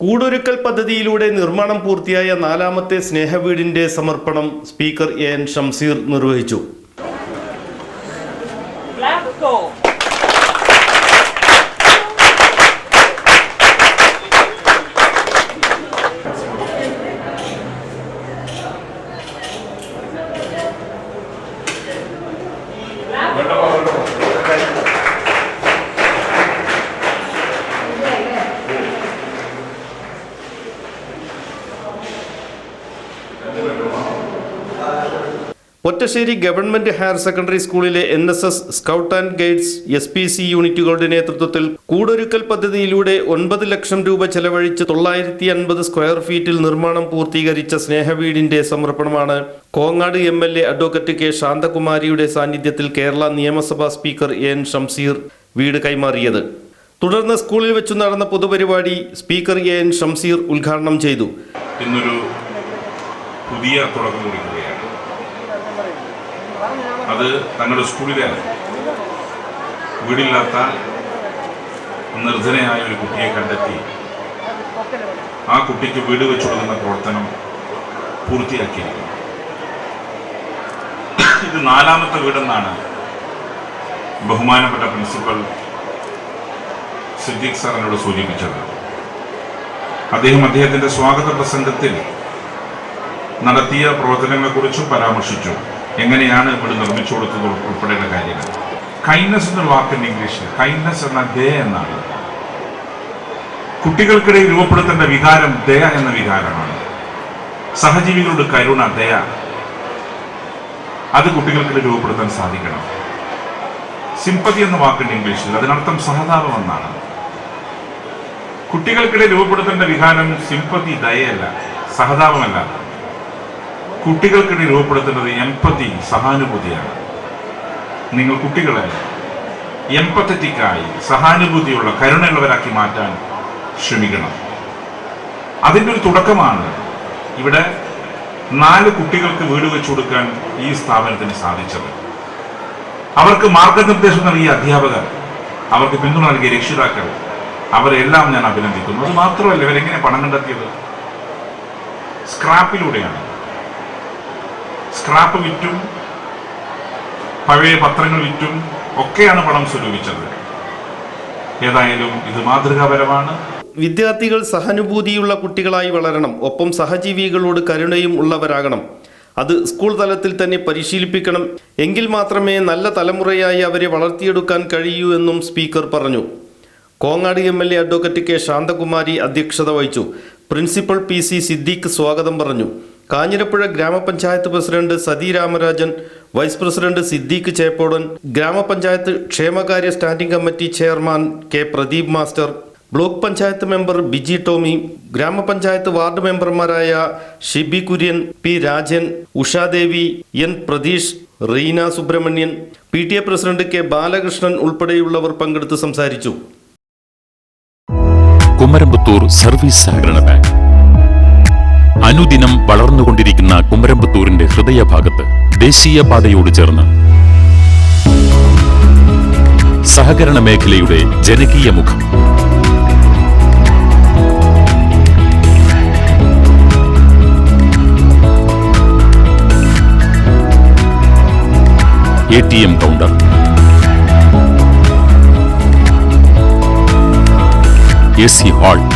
കൂടൊരുക്കൽ പദ്ധതിയിലൂടെ നിർമ്മാണം പൂർത്തിയായ നാലാമത്തെ സ്നേഹവീടിന്റെ സമർപ്പണം സ്പീക്കർ എ എൻ ഷംസീർ നിർവഹിച്ചു. ഒറ്റശ്ശേരി ഗവൺമെന്റ് ഹയർ സെക്കൻഡറി സ്കൂളിലെ N S S scout and guides S P C യൂണിറ്റുകളുടെ നേതൃത്വത്തിൽ കൂടൊരുക്കൽ പദ്ധതിയിലൂടെ ഒൻപത് ലക്ഷം രൂപ ചെലവഴിച്ച് തൊള്ളായിരത്തി അൻപത് സ്ക്വയർ ഫീറ്റിൽ നിർമ്മാണം പൂർത്തീകരിച്ച സ്നേഹവീടിന്റെ സമർപ്പണമാണ്. Kongad M L A advocate K ശാന്തകുമാരിയുടെ സാന്നിധ്യത്തിൽ കേരള നിയമസഭാ സ്പീക്കർ എൻ ഷംസീർ വീട് കൈമാറിയത്. തുടർന്ന് സ്കൂളിൽ വെച്ചു നടന്ന പൊതുപരിപാടി സ്പീക്കർ എ എൻ ഷംസീർ ഉദ്ഘാടനം ചെയ്തു. പുതിയ തുടക്കം കുറിക്കുകയാണ്. അത് തങ്ങളുടെ സ്കൂളിലെ വീടില്ലാത്ത നിർധനയായ ഒരു കുട്ടിയെ കണ്ടെത്തി ആ കുട്ടിക്ക് വീട് വെച്ചു കൊടുക്കുന്ന പ്രവർത്തനം പൂർത്തിയാക്കിയിരിക്കുന്നു. ഇത് നാലാമത്തെ വീടെന്നാണ് ബഹുമാനപ്പെട്ട പ്രിൻസിപ്പൽ സിദ്ദീഖ് സാറിനോട് സൂചിപ്പിച്ചത്. അദ്ദേഹം അദ്ദേഹത്തിന്റെ സ്വാഗത പ്രസംഗത്തിൽ നടത്തിയ പ്രവർത്തനങ്ങളെക്കുറിച്ചും പരാമർശിച്ചു. എങ്ങനെയാണ് ഇവിടെ നിർമ്മിച്ചു കൊടുത്തത് ഉൾപ്പെടെയുള്ള കാര്യങ്ങൾ. കൈൻഡ്നസ് എന്ന വാക്കിന്റെ ഇംഗ്ലീഷിൽ കൈൻഡ്നസ് എന്ന ദയ എന്നാണ്. കുട്ടികൾക്കിടയിൽ രൂപപ്പെടുത്തേണ്ട വികാരം ദയ എന്ന വികാരമാണ്. സഹജീവികളോട് കരുണ ദയ അത് കുട്ടികൾക്കിടയിൽ രൂപപ്പെടുത്താൻ സാധിക്കണം. സിമ്പതി എന്ന വാക്കിന്റെ ഇംഗ്ലീഷിൽ അതിനർത്ഥം സഹതാപം എന്നാണ്. കുട്ടികൾക്കിടയിൽ രൂപപ്പെടുത്തേണ്ട വികാരം സിമ്പതി ദയയല്ല സഹതാപമല്ല. കുട്ടികൾക്കിടയിൽ രൂപപ്പെടുത്തേണ്ടത് എമ്പതി സഹാനുഭൂതിയാണ്. നിങ്ങൾ കുട്ടികളെ എമ്പത്തറ്റിക്കായി സഹാനുഭൂതിയുള്ള കരുണയുള്ളവരാക്കി മാറ്റാൻ ശ്രമിക്കണം. അതിന്റെ ഒരു തുടക്കമാണ് ഇവിടെ നാല് കുട്ടികൾക്ക് വീട് വെച്ചു കൊടുക്കാൻ ഈ സ്ഥാപനത്തിന് സാധിച്ചത്. അവർക്ക് മാർഗനിർദ്ദേശം നൽകിയ അധ്യാപകർ അവർക്ക് പിന്തുണ നൽകിയ രക്ഷിതാക്കൾ അവരെല്ലാം ഞാൻ അഭിനന്ദിക്കുന്നു. അത് മാത്രമല്ല ഇവരെങ്ങനെ പണം കണ്ടെത്തിയത്? സ്ക്രാപ്പിലൂടെയാണ്. സ്ക്രാപ്പ് വിറ്റും പഴയ പത്രങ്ങൾ വിറ്റും ഒക്കെയാണ് പണം സ്വരൂപിച്ചത്. ഏതായാലും ഇത് മാതൃകാപരമാണ്. വിദ്യാർത്ഥികൾ സഹാനുഭൂതിയുള്ള കുട്ടികളായി വളരണം. ഒപ്പം സഹജീവികളോട് കരുണയും ഉള്ളവരാകണം. അത് സ്കൂൾ തലത്തിൽ തന്നെ പരിശീലിപ്പിക്കണം. എങ്കിൽ മാത്രമേ നല്ല തലമുറയായി അവരെ വളർത്തിയെടുക്കാൻ കഴിയൂ എന്നും സ്പീക്കർ പറഞ്ഞു. Kongad M L A advocate K Santhakumari അധ്യക്ഷത വഹിച്ചു. പ്രിൻസിപ്പൽ പി സി സിദ്ദീഖ് സ്വാഗതം പറഞ്ഞു. കാഞ്ഞിരപ്പുഴ ഗ്രാമപഞ്ചായത്ത് president Sathi Ramarajan vice president Siddique Cheppodan ഗ്രാമപഞ്ചായത്ത് ക്ഷേമകാര്യ standing committee chairman K Pradeep master block panchayat member Biji Tomy ഗ്രാമപഞ്ചായത്ത് വാർഡ് മെമ്പർമാരായ Shibi Kurian P Rajan Ushadevi N Pratheesh Reena Subramanian P T A president K Balakrishnan ഉൾപ്പെടെയുള്ളവർ പങ്കെടുത്ത് സംസാരിച്ചു. Kumarampathur service സഹകരണ bank. അനുദിനം വളർന്നുകൊണ്ടിരിക്കുന്ന കുമരമ്പത്തൂരിന്റെ ഹൃദയഭാഗത്ത് ദേശീയപാതയോട് ചേർന്ന് സഹകരണ മേഖലയുടെ ജനകീയ മുഖം. A T M counter. A C hall.